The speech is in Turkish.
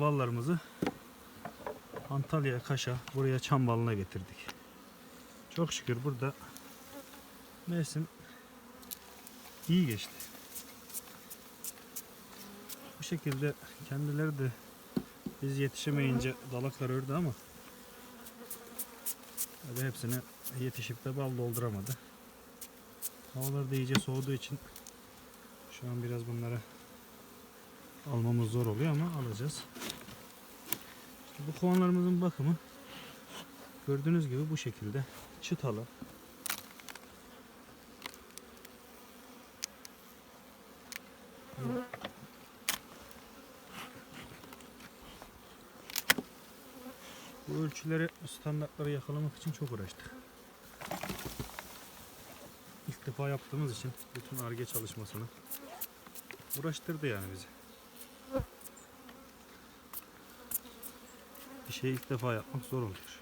ballarımızı Antalya Kaş'a buraya çam balına getirdik. Çok şükür burada mevsim iyi geçti. Bu şekilde kendileri de biz yetişemeyince dalaklar ördü ama tabii hepsine yetişip de bal dolduramadı. Havalar da iyice soğuduğu için şu an biraz bunları almamız zor oluyor ama alacağız. Bu kovanlarımızın bakımı gördüğünüz gibi bu şekilde çıtalı. Bu ölçüleri, standartları yakalamak için çok uğraştık. İlk defa yaptığımız için bütün arge çalışmasını uğraştırdı yani bizi. Bir şeyi ilk defa yapmak zor oluyor.